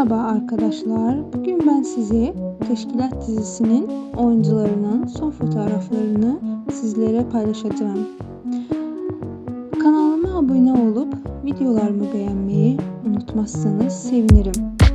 Merhaba arkadaşlar. Bugün ben size Teşkilat dizisinin oyuncularının son fotoğraflarını sizlere paylaşacağım. Kanalıma abone olup videolarımı beğenmeyi unutmazsanız sevinirim.